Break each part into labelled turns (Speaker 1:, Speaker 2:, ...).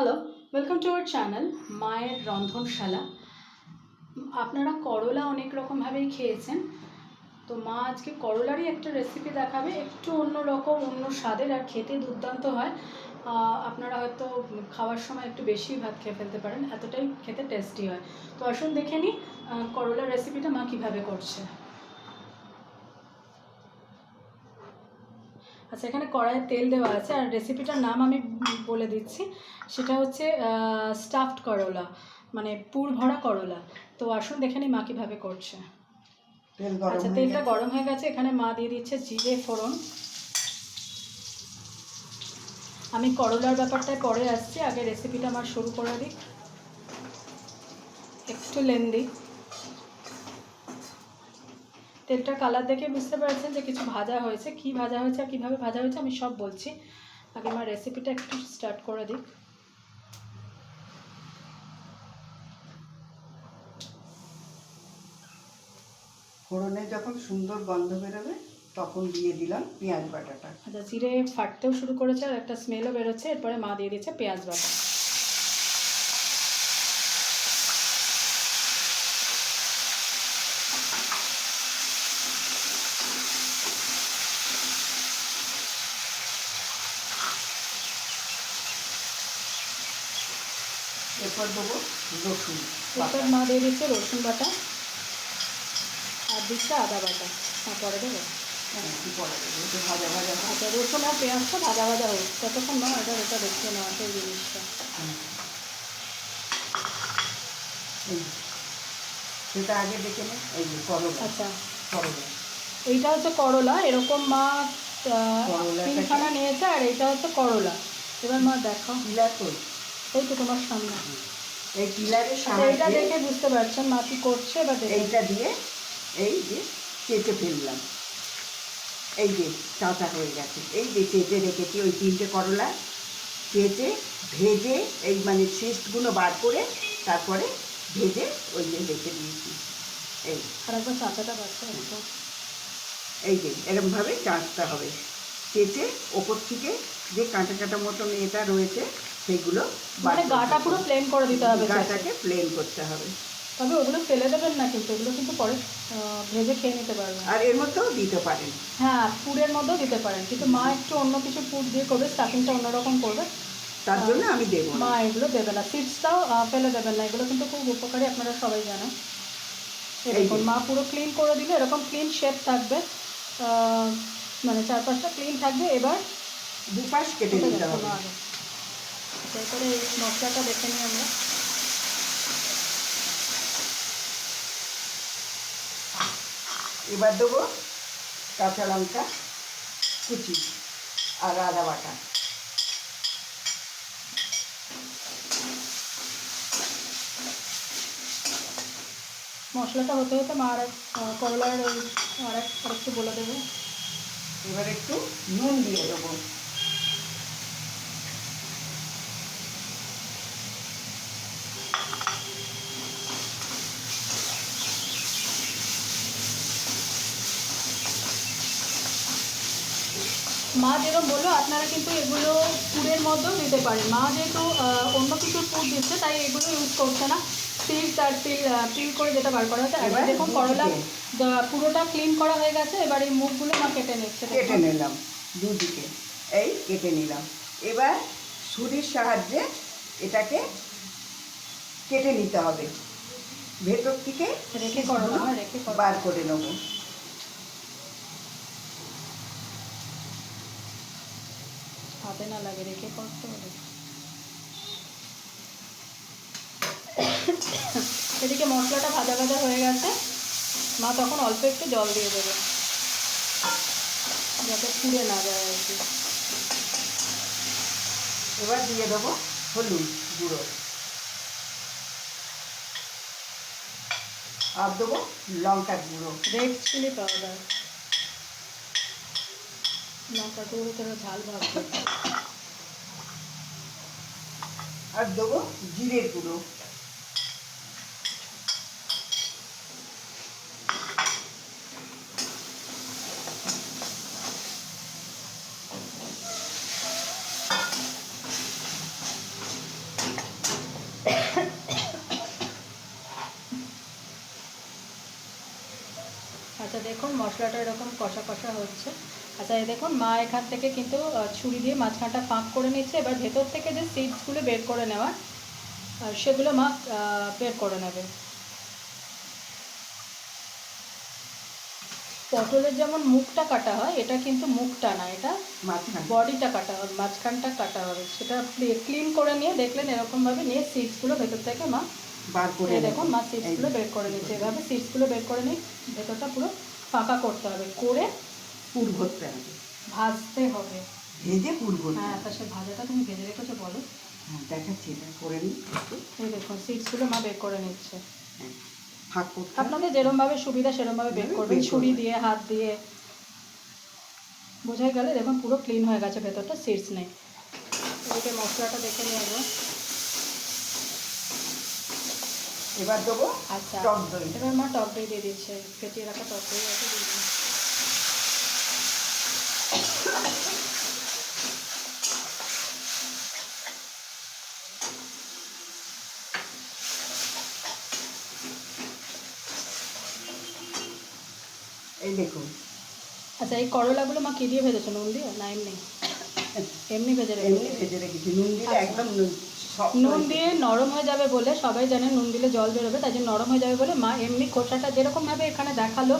Speaker 1: Hello welcome to our channel মায়ের রন্ধনশালা আপনারা করলা অনেক রকমভাবেই খেয়েছেন। তো মা আজকে করলারই একটা রেসিপি দেখাবে। একটু অন্য রকম, অন্য স্বাদের আর খেতে দুর্দান্ত হয়। আপনারা হয়তো খাওয়ার সময় একটু বেশি ভাত খেয়ে ফেলতে পারেন। এতটাই খেতে টেস্টি হয়। তো আসুন দেখে নিই করলার রেসিপিটা মা কীভাবে করছে। আচ্ছা এখানে কড়াইয়ে তেল দেওয়া আছে আর রেসিপিটার নাম আমি বলে দিচ্ছি। সেটা হচ্ছে স্টাফড করলা মানে পুর ভরা করলা। তো আসুন দেখে নিই মা কীভাবে করছে। আচ্ছা তেলটা গরম হয়ে গেছে এখানে মা দিয়ে দিচ্ছে জিরে ফোড়ন। আমি করলার ব্যাপারটায় পরে আসছি আগে রেসিপিটা আমার শুরু করে দিই। একটু লেন্দি। তেলটার কালার দেখে বুঝতে পারছেন যে কিছু ভাজা হয়েছে কি ভাজা হয়েছে আর কীভাবে ভাজা হয়েছে আমি সব বলছি। আগে আমার রেসিপিটা একটু স্টার্ট করে দিই।
Speaker 2: ফোড়নে যখন সুন্দর গন্ধ বেরোবে তখন দিয়ে দিলাম পেঁয়াজ বাটাটা।
Speaker 1: আচ্ছা জিরে ফাটতেও শুরু করেছে আর একটা স্মেলও বেরোচ্ছে এরপরে মা দিয়ে দিচ্ছে পেঁয়াজ বাটা।
Speaker 2: এরপর দেবো রসুন
Speaker 1: এরপর মা দিয়ে দিচ্ছে রসুন বাটা আর দিচ্ছে আদা বাটা। তারপরে দেবো?
Speaker 2: হ্যাঁ, পরে দেবো ভাজা ভাজা
Speaker 1: আচ্ছা রসুন আর পেঁয়াজটা ভাজা ভাজা হোক ততক্ষণ না এটা এটা দেখতে নেওয়া সেই জিনিসটা।
Speaker 2: সেটা আগে দেখে নে এই যে করলা।
Speaker 1: আচ্ছা।
Speaker 2: করলা।
Speaker 1: এইটা হচ্ছে করলা এরকম মা তিনখানা নিয়েছে আর এইটা হচ্ছে করলা। এবার মা দেখো
Speaker 2: তো
Speaker 1: এই তো তোমার সামনে
Speaker 2: এই পিলারের
Speaker 1: আচ্ছা
Speaker 2: সাহায্যে
Speaker 1: দেখে বুঝতে পারছেন মা কি করছে দেখে।
Speaker 2: এইটা দিয়ে এই যে চেঁচে ফেললাম। এই যে চাচা হয়ে গেছে। এই যে চেঁচে রেখেছি ওই তিনটে করলা চেঁচে ভেজে এই মানে সিস্টগুলো বার করে তারপরে ভেজে ওই যে রেখে দিয়েছি। এই।
Speaker 1: চাচাটা পাচ্ছে একদম
Speaker 2: এই যে এরকমভাবে চাঁচতে হবে। চেঁচে ওপর থেকে যে কাঁটা কাঁটা মতন এটা রয়েছে সেগুলো
Speaker 1: মানে গাটা পুরো প্লেন করে দিতে হবে
Speaker 2: গাটাকে প্লেন করতে হবে।
Speaker 1: তবে ওগুলো ফেলে দেবেন না কিন্তু ওগুলো কিন্তু পরে ভেজে খেয়ে নিতে পারবেন।
Speaker 2: আর এর মধ্যেও দিতে পারেন।
Speaker 1: হ্যাঁ পুরের মধ্যেও দিতে পারেন। কিন্তু মা একটু অন্য কিছু পুর দিয়ে করবে স্টাফিংটা অন্যরকম করবে।
Speaker 2: তার জন্য আমি দেবো
Speaker 1: মা এগুলো দেবে না। সিডসটাও ফেলে দেবেন না। এগুলো কিন্তু খুব উপকারী আপনারা সবাই জানেন
Speaker 2: যে।
Speaker 1: মা পুরো ক্লিন করে দিলে এরকম ক্লিন শেপ থাকবে। মানে চারপাশটা ক্লিন থাকবে। এবার
Speaker 2: দুপাশ কেটে দিতে হবে।
Speaker 1: তারপরে এই মশলাটা দেখে নিই আমরা।
Speaker 2: এবার দেবো কাঁচা লঙ্কা কুচি আর আদা বাটা।
Speaker 1: মশলাটা হতে হতে মা আর করলার আর একটু বলে দেবে।
Speaker 2: এবার একটু নুন দিয়ে দেবো।
Speaker 1: মা যেরকম বলল আপনারা কিন্তু এগুলো পুরের মধ্যেও দিতে পারেন। মা যেহেতু অন্য কিছুর পুর দিচ্ছে তাই এগুলো ইউজ করছে না। সিল্ক তার পিল পিল করে যেটা বার করা হচ্ছে। এবার
Speaker 2: এবার
Speaker 1: দেখুন করলা। পুরোটা ক্লিন করা হয়ে গেছে এবার এই মুখগুলো মা কেটে নিচ্ছে।
Speaker 2: কেটে নিলাম দুদিকে। এই কেটে নিলাম। এবার ছুরির সাহায্যে এটাকে কেটে নিতে হবে। ভেতর থেকে
Speaker 1: রেখে করো না রেখে
Speaker 2: বার করে নেব।
Speaker 1: হাতে না লাগে রেখে করতে হবে এদিকে মশলাটা ভাজা ভাজা হয়ে গেছে। মা তখন অল্প একটু জল দিয়ে দেবে। যাতে পুড়ে না যায় আর কি।
Speaker 2: এবার দিয়ে দেবো হলুদ গুঁড়ো। আর দেবো লঙ্কার গুঁড়ো।
Speaker 1: রেড চিলি পাউডার লঙ্কা গুঁড়ো করে ঝাল ভাববে
Speaker 2: আর দেবো জিরের গুঁড়ো।
Speaker 1: আচ্ছা দেখুন মশলাটা এরকম কষা কষা হচ্ছে। আচ্ছা এই দেখুন মা এখান থেকে কিন্তু ছুরি দিয়ে মাঝখানটা ফাঁক করে নিচ্ছে। এবার ভেতর থেকে যে সিডসগুলো বের করে নেওয়ার সেগুলো মা বের করে নেবে। পটলের যেমন মুখটা কাটা হয় এটা কিন্তু মুখটা না এটা বডিটা কাটা হবে মাঝখানটা কাটা হবে। সেটা ক্লিন করে নিয়ে দেখলেন এরকমভাবে নিয়ে সিডসগুলো ভেতর থেকে মা
Speaker 2: বার করে
Speaker 1: দেখুন মা সিডসগুলো বের করে নিচ্ছে। এভাবে সিডসগুলো বের করে নিয়ে ভেতরটা পুরো ফাঁকা করতে হবে। করে
Speaker 2: পুর ভরতে হবে।
Speaker 1: ভাজতে হবে।
Speaker 2: ভেজে পুর ভরতে
Speaker 1: হ্যাঁ তা সে ভাজাটা তুমি ভেজে রেখেছো বলো।
Speaker 2: হ্যাঁ দেখাচ্ছি এটা করে নিই।
Speaker 1: এই দেখুন সিডসগুলো মা বের করে নিচ্ছে।
Speaker 2: হ্যাঁ, ফাঁক করতে
Speaker 1: আপনাদের যেরমভাবে সুবিধা সেরমভাবে বের করবেন ছুরি দিয়ে হাত দিয়ে। বোঝাই গেলে দেখুন পুরো ক্লিন হয়ে গেছে ভেতরটা সিডস নেই। এদিকে মশলাটা দেখে নিয়ে একবার
Speaker 2: এবার দেবো
Speaker 1: আচ্ছা।
Speaker 2: টক দই।
Speaker 1: এবার মা টক দই দিয়ে দিচ্ছে। ফেটিয়ে রাখা টক দই আছে দিয়ে।
Speaker 2: এই দেখুন।
Speaker 1: আচ্ছা এই করলাগুলো মা কি দিয়ে ভেজেছো? নুন দিয়ে? না এমনি। এমনি ভেজে
Speaker 2: এমনি ভেজে রেখেছি। নুন দিলে
Speaker 1: আচ্ছা।
Speaker 2: একদম নুন
Speaker 1: দিয়ে নরম হয়ে যাবে বলে সবাই জানে নুন দিলে জল বেরোবে তাই জন্য নরম হয়ে যাবে বলে মা এমনি খোসাটা যেরকমভাবে এখানে দেখাল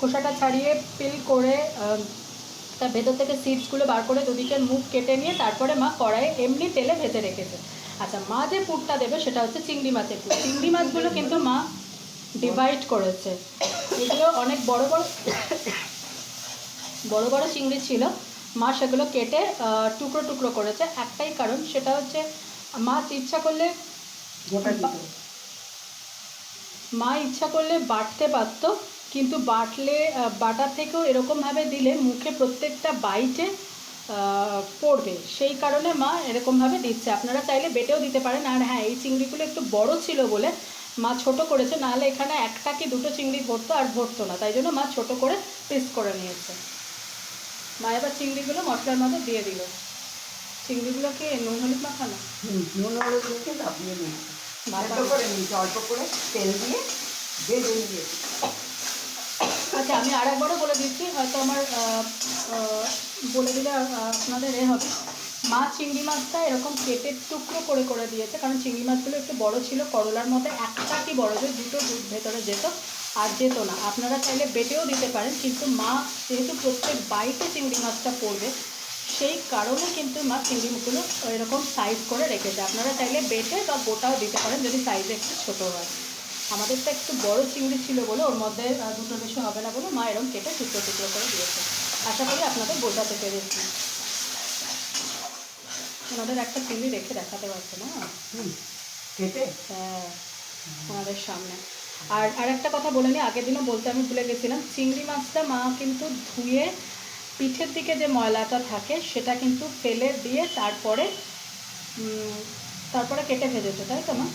Speaker 1: খোসাটা ছাড়িয়ে পিল করে তার ভেতর থেকে সিডসগুলো বার করে দুদিকের মুখ কেটে নিয়ে তারপরে মা কড়াইয়ে এমনি তেলে ভেজে রেখেছে। আচ্ছা মা যে পুরটা দেবে সেটা হচ্ছে চিংড়ি মাছের পুর। চিংড়ি মাছগুলো কিন্তু মা ডিভাইড করেছে। এগুলো অনেক বড় বড় বড় বড় চিংড়ি ছিল। মা সেগুলো কেটে আহ, টুকরো টুকরো করেছে। একটাই কারণ সেটা হচ্ছে মাছ ইচ্ছা করলে মা ইচ্ছা করলে বাটতে পারতো কিন্তু বাটলে বাটার থেকেও এরকমভাবে দিলে মুখে প্রত্যেকটা বাইটে পড়বে। সেই কারণে মা এরকমভাবে দিচ্ছে। আপনারা চাইলে বেটেও দিতে পারেন। আর হ্যাঁ এই চিংড়িগুলো একটু বড় ছিল বলে মা ছোট করেছে নাহলে এখানে একটা কি দুটো চিংড়ি ভরতো আর ভরতো না। তাই জন্য মা ছোট করে পিস করে নিয়েছে। মা এবার চিংড়িগুলো মশলার মধ্যে দিয়ে দিল। চিংড়িগুলো কি নুন হলুদ মাখানো?
Speaker 2: নুন হলুদ নিয়েছি
Speaker 1: ভাপা-
Speaker 2: করে নিয়েছি অল্প করে তেল দিয়ে ভেজে নিয়েছি।
Speaker 1: একবারও বলে দিচ্ছি, হয়তো আমার বলে দিলে আপনাদের এ হবে। মা চিংড়ি মাছটা এরকম কেটে টুকরো করে করে দিয়েছে, কারণ চিংড়ি মাছগুলো একটু বড় ছিল, করলার মধ্যে একটা কি বড় যে দুটো দুধ ভেতরে যেত আর যেত না। আপনারা চাইলে বেটেও দিতে পারেন, কিন্তু মা যেহেতু প্রত্যেক বাইটে চিংড়ি মাছটা পড়বে, সেই কারণে কিন্তু মা চিংড়ি মুখগুলো এরকম সাইজ করে রেখেছে। আপনারা চাইলে বেটে বা গোটাও দিতে পারেন, যদি সাইজে একটু ছোটো হয়। আমাদেরটা একটু বড় চিংড়ি ছিল বলে ওর মধ্যে দুটো বেশি হবে না বলে মা এরকম কেটে টুকরো টুকরো করে দিয়েছে। আশা করি আপনাদের বোঝাতে পেরেছি ওনাদের একটা চিংড়ি রেখে দেখাতে পারছে না?
Speaker 2: কেটে?
Speaker 1: হ্যাঁ ওনাদের সামনে। আর আর একটা কথা বলে নিই আগের দিনও বলতে আমি ভুলে গেছিলাম চিংড়ি মাছটা মা কিন্তু ধুয়ে পিঠের দিকে যে ময়লাটা থাকে সেটা কিন্তু ফেলে দিয়ে তারপরে তারপরে কেটে ভেজেছে তাই তো মা?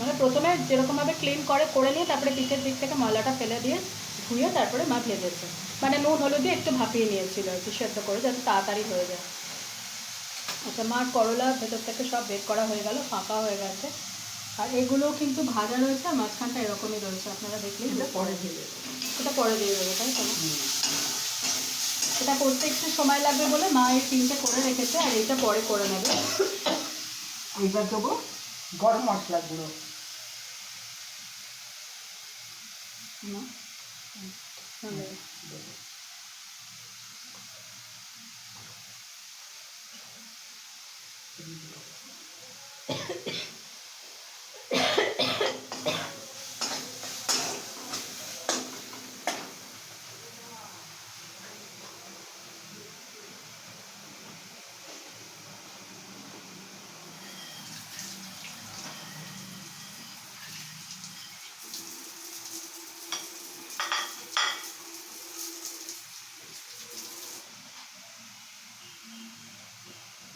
Speaker 1: মানে প্রথমে যেরকমভাবে ক্লিন করে করে নিয়ে তারপরে পিঠের দিক থেকে ময়লাটা ফেলে দিয়ে ধুয়ে তারপরে মা ভেজেছে মানে নুন হলুদ দিয়ে একটু ভাপিয়ে নিয়েছিল আর কি সেদ্ধ করে যাতে তাড়াতাড়ি হয়ে যায় আচ্ছা মার করলা ভেতর থেকে সব বের করা হয়ে গেল ফাঁকা হয়ে গেছে আর এগুলো কিন্তু ভাজা রয়েছে আর মাঝখানটা এরকমই রয়েছে আপনারা দেখলেই
Speaker 2: এটা পরে। ভেজে দেবো।
Speaker 1: এটা পরে দিয়ে দেবো তাই তো। এটা করতে একটু সময় লাগবে বলে মা এই তিনটে করে রেখেছে আর এইটা পরে করে নেবে
Speaker 2: এইবার দেবো গরম মশলা গুঁড়ো
Speaker 1: না? হুম, দেবে।
Speaker 2: দেবো।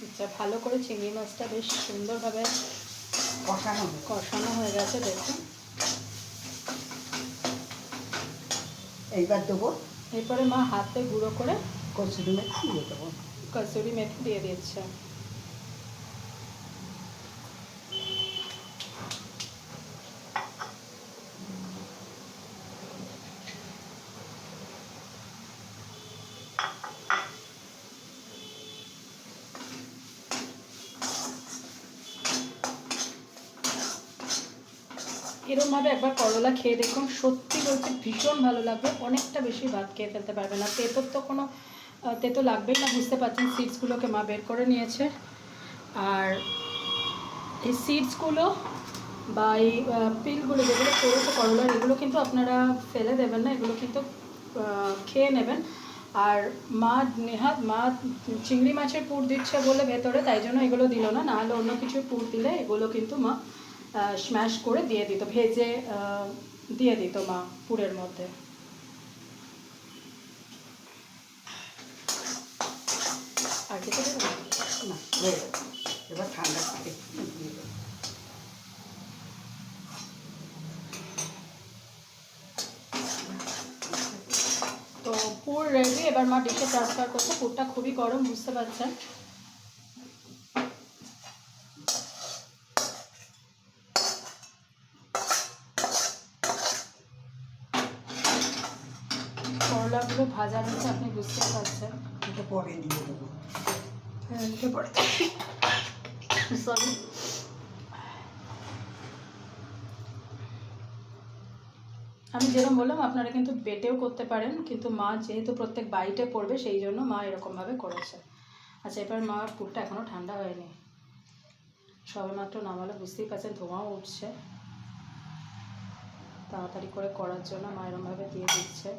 Speaker 1: আচ্ছা ভালো করে চিংড়ি মাছটা বেশ সুন্দরভাবে
Speaker 2: কষানো
Speaker 1: কষানো হয়ে গেছে দেখুন।
Speaker 2: এইবার দেবো।
Speaker 1: এরপরে মা হাতে গুঁড়ো করে
Speaker 2: কচুরি মেথি দিয়ে দেবো।
Speaker 1: কচুরি মেথি দিয়ে দিচ্ছে। এরমভাবে একবার করলা খেয়ে দেখুন, সত্যি বলতে ভীষণ ভালো লাগবে, অনেকটা বেশি ভাত খেয়ে ফেলতে পারবে না। তেতোর তো কোনো তেতো লাগবেই না, বুঝতে পারছেন, সিডসগুলোকে মা বের করে নিয়েছে। আর এই সিডসগুলো বা এই পিলগুলো যেগুলো করেছে করলার এগুলো কিন্তু আপনারা ফেলে দেবেন না, এগুলো কিন্তু খেয়ে নেবেন। আর মা নেহাত, মা চিংড়ি মাছের পুর দিচ্ছে বলে ভেতরে, তাই জন্য এগুলো দিল না, নাহলে অন্য কিছু পুর দিলে এগুলো কিন্তু মা স্ম্যাশ করে দিয়ে দিত ভেজে দিয়ে দিত মা পুরের মধ্যে আর না?
Speaker 2: এবার ঠান্ডা।
Speaker 1: তো পুর রেডি এবার মা ডিশে ট্রান্সফার করছে পুরটা খুবই গরম বুঝতে পারছেন করলাগুলো ভাজা রয়েছে আপনি বুঝতে পারছেন?
Speaker 2: এটা পরে দিয়ে দেবো।
Speaker 1: হ্যাঁ নিতে পারে। সরি। আমি যেরকম বললাম আপনারা কিন্তু বেটেও করতে পারেন কিন্তু মা যেহেতু প্রত্যেক বাইটে পড়বে সেই জন্য মা এরকমভাবে করেছে। আচ্ছা এবার মা পুরটা এখনও ঠান্ডা হয়নি। সবেমাত্র নামালে বুঝতেই পারছেন ধোঁয়াও উঠছে। তাড়াতাড়ি করে করার জন্য মা এরমভাবে দিয়ে দিচ্ছে।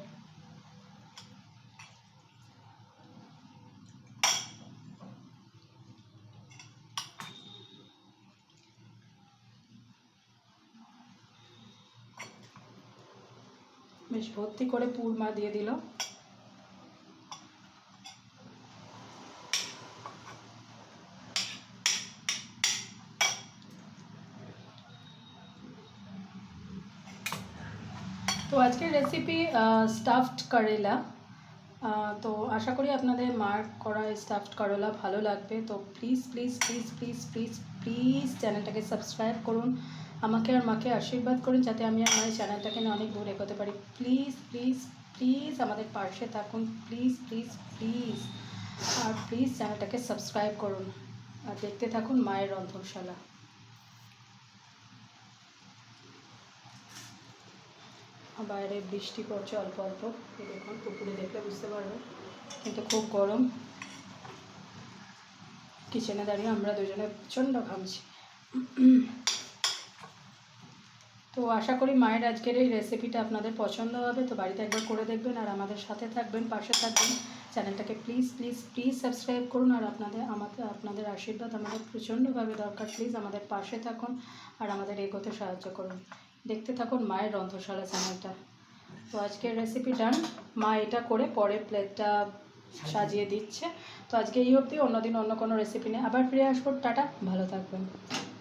Speaker 1: বেশ ভর্তি করে পুর মা দিয়ে দিল। তো আজকের রেসিপি স্টাফড করেলা। তো আশা করি আপনাদের মার করা স্টাফড করলা ভালো লাগবে। তো please please please please please please চ্যানেলটাকে সাবস্ক্রাইব করুন। আমাকে আর মাকে আশীর্বাদ করুন যাতে আমি আমার চ্যানেলটাকে নিয়ে অনেক দূর এগোতে পারি। প্লিজ প্লিজ প্লিজ আমাদের পাশে থাকুন। Please please please. R please চ্যানেলটাকে সাবস্ক্রাইব করুন। আর দেখতে থাকুন মায়ের রন্ধনশালা। বাইরে বৃষ্টি পড়ছে অল্প অল্প। দেখুন, পুকুরে দেখলে বুঝতে পারবেন। কিন্তু খুব গরম। কিচেনে দাঁড়িয়ে আমরা দুজনে প্রচণ্ড ঘামছি। তো আশা করি মায়ের আজকের এই রেসিপিটা আপনাদের পছন্দ হবে। তো বাড়িতে একবার করে দেখবেন আর আমাদের সাথে থাকবেন, পাশে থাকবেন। চ্যানেলটাকে প্লিজ প্লিজ প্লিজ সাবস্ক্রাইব করুন আর আপনাদের আমাদের আপনাদের আশীর্বাদ আমাদের প্রচণ্ডভাবে দরকার। প্লিজ আমাদের পাশে থাকুন আর আমাদের এগোতে সাহায্য করুন। দেখতে থাকুন মায়ের রন্ধশালা চ্যানেলটা। তো আজকের রেসিপি ডান মা এটা করে পরে প্লেটটা সাজিয়ে দিচ্ছে। তো আজকে এই অবধি অন্যদিন অন্য কোনো রেসিপি নিয়ে আবার ফিরে আসব। টাটা, ভালো থাকবেন।